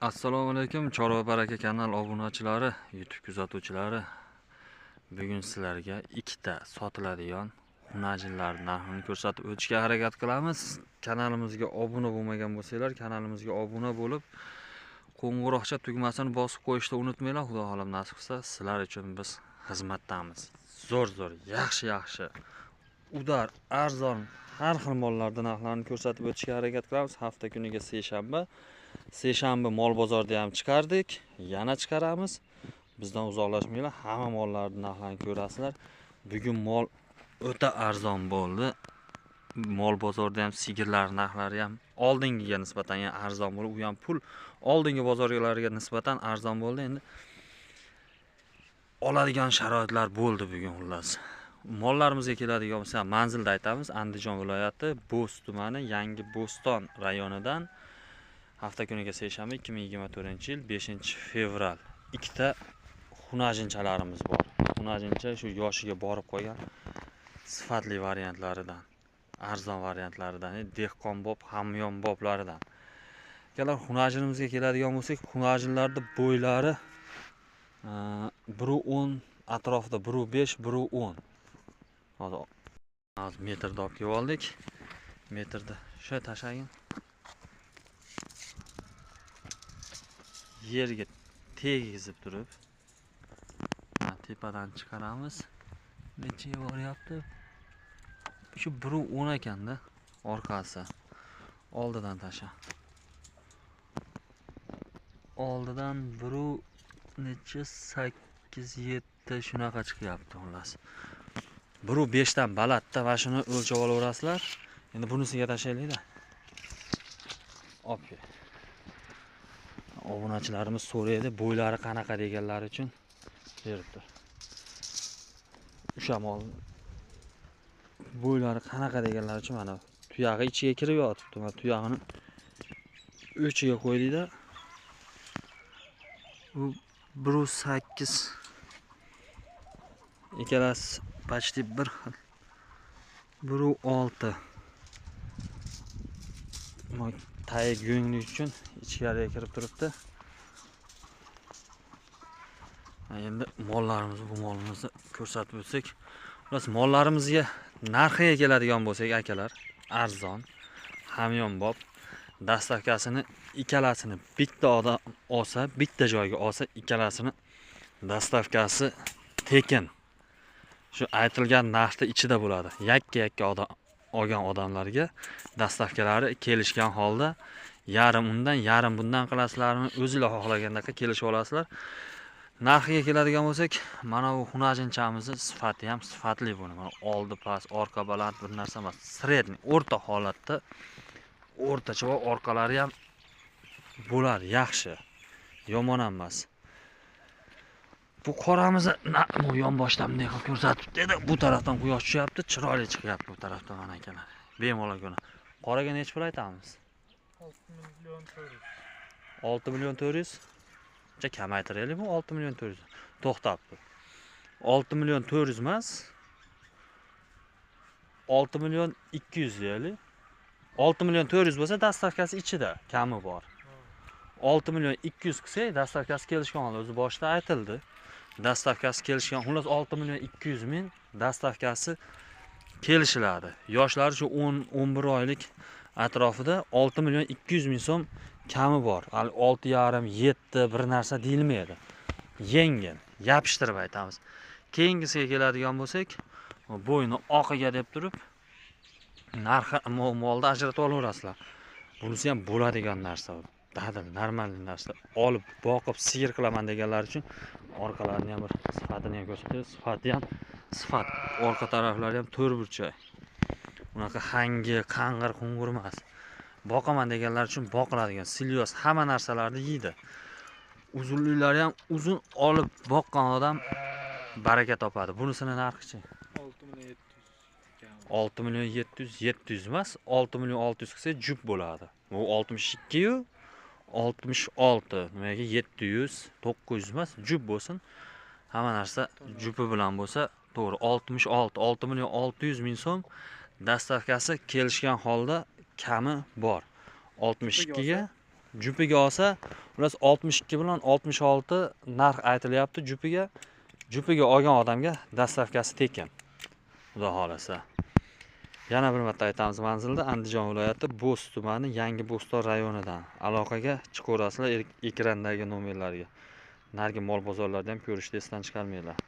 assalomu alaykum chorva baraka kanal obunachilari youtube kuzatuvchilari. Bugun sizlarga ikkita sotiladigan xunajinlar narxini ko'rsatib o'tishga harakat qilamiz. Kanalimizga obuna bo'lmagan bo'lsanglar kanalimizga obuna bo'lib qo'ng'iroqcha tugmasini bosib qo'yishni unutmanglar. Xudo xohlab nasib qilsa sizlar uchun biz xizmatdamiz. Zo'r zo'r yaxshi yaxshi. Udar arzon har xil mollarni narxlarini ko'rsatib o'tishga harakat qilamiz. Hafta kuniga seshanba. Seshanba mol bozorida ham chiqardik. Yana chiqaramiz. Bizdan uzoqlashmanglar hamma mollarni narxlarini ko'rasizlar. Bugun mol o'ta arzon bo'ldi. Mol bozorida ham sigirlar narxlari ham oldingiga nisbatan yani arzon bo'lib u ham pul oldingi bozorlarga nisbatan arzon bo'ldi. Endi oladigan sharoitlar bo'ldi bugun xullas. Mollarimizga keladigan bo'lsak manzilda aytamiz andijon viloyati bo'z tumani yangi bo'ston rayonidan hafta kuniga seshanba ikki ming yigirma to'rtinchi yil beshinchi fevral. Ikkita xunajinchalarimiz bor. Xunajincha shu yoshiga borib qolgan sifatli variantlaridan arzon variantlaridan e, dehqonbob hamyonboblaridan. Akalar xunajinimizga keladigan bo'lsak xunajinlarni bo'ylari e, biru o'n atrofida biru besh biru o'n. Hozir hozir metrda olib kelib oldik. Metrda shu tashlagin yerga tegizib turib mana tepadan chiqaramiz. Nechaga boryapti shu biru o'n ekanda orqasi. Oldidan tasha. Oldidan biru necha sakkiz yetti shunaqa chiqyapti xullas. Biru beshdan balandda mana shuni o'lchab olaverasizlar. Endi bunisiga tashlaylikda. Olib kel obunachilarimiz so'raydi bo'ylari qanaqa deganlari uchun beribdi. Tur o'sha mol bo'ylari qanaqa deganlari uchun mana tuyog'i ichiga kirib yotibdi. Mana tuyog'ini o'chiga qo'ydikda. U bir yuz sakkiz ikkalasi почти bir xil bir u olti. Tayi go'nglik uchun ichkariga kirib turibdi. Endi mollarimizni bu molimizni ko'rsatib o'tsak xullas mollarimizga narxiga keladigan bo'lsak akalar arzon hamyonbop dastavkasini ikkalasini bitta odam olsa bitta joyga olsa ikkalasini dastavkasi tekin. Shu aytilgan narxni ichida bo'ladi. Yakka yakka odam olgan odamlarga dastavkalari kelishgan holda yarim undan yarim bundan qilasizlarmi o'zinglar xohlagandaqa kelishib olasizlar. Narxiga keladigan bo'lsak mana bu xunajinchamizni sifati ham sifatli buni mana oldi past orqa baland bir narsa emas средний o'rta holatda o'rtacha va orqalari ham bo'ladi yaxshi. Yomon ham emas. Bu qoramizni bu yonboshdan bunday qilib ko'rsatibdi edi bu tarafdan quyosh tushyapti chiroyli chiqyapti bu tarafdan mana akalar bemalol ko'ra qoraga nechi pul aytamiz? Olti million to'rt yuz. Olti million to'rt yuz uncha kamaytiraylik bu olti million to'rt yuz. To'xtab tur olti million to'rt yuz emas. Olti million ikki yuz deyaylik olti million to'rt yuz bo'lsa dastavkasi ichida kami bor. Olti million ikki yuz qilsak dastavkasi kelishgan o'zi boshida aytildi. Dastavkasi kelishgan xullas olti million ikki yuz ming dastavkasi kelishiladi. Yoshlari shu o'n o'n bir oylik atrofida olti million ikki yuz ming so'm kami bor. Hali olti yarim yetti bir narsa deyilmaydi. Yengil yopishtirib aytamiz. Keyingisiga keladigan bo'lsak bo'yni oqiga deb turib narxi molni ajratib olaverasizlar bunisi ham bo'ladigan narsa dadil normalniy narsa. Olib boqib siyir qilaman deganlar uchun orqalarini ham bir sifatini ham ko'rsatamiz sifati ham sifat. Orqa taraflari ham to'rt burchak unaqa hangi qang'ir qung'ur emas. Boqaman deganlar uchun boqiladigan silyoz hamma narsalarni yeydi. Uzunliklari ham uzun olib boqqan odam baraka topadi. Bunisini narxichi olti million yetti yuz olti million yetti yuz yetti yuz emas olti million olti yuz qilsak jup bo'ladi. Bu oltmish ikkiyu oltmish olti nimaga yetti yuz to'qqiz yuz emas jup bo'lsin hamma narsa jupi bilan bo'lsa to'g'ri oltmish olti olti million olti yuz ming so'm dastavkasi kelishgan holda kami bor oltmish ikkiga jupiga olsa Xullas 62 bilan 66 narx aytilyapti jupiga. Jupiga olgan odamga dastavkasi tekin. Xudo xohlasa Yana bir marta aytamiz manzilda Andijon viloyati Bo'z tumani Yangi Bo'ston rayonidan. Aloqaga chiqaverasizlar ek- ekrandagi nomerlarga. Narigi mol bozorlarda ham ko'rishni esdan chiqarmanglar.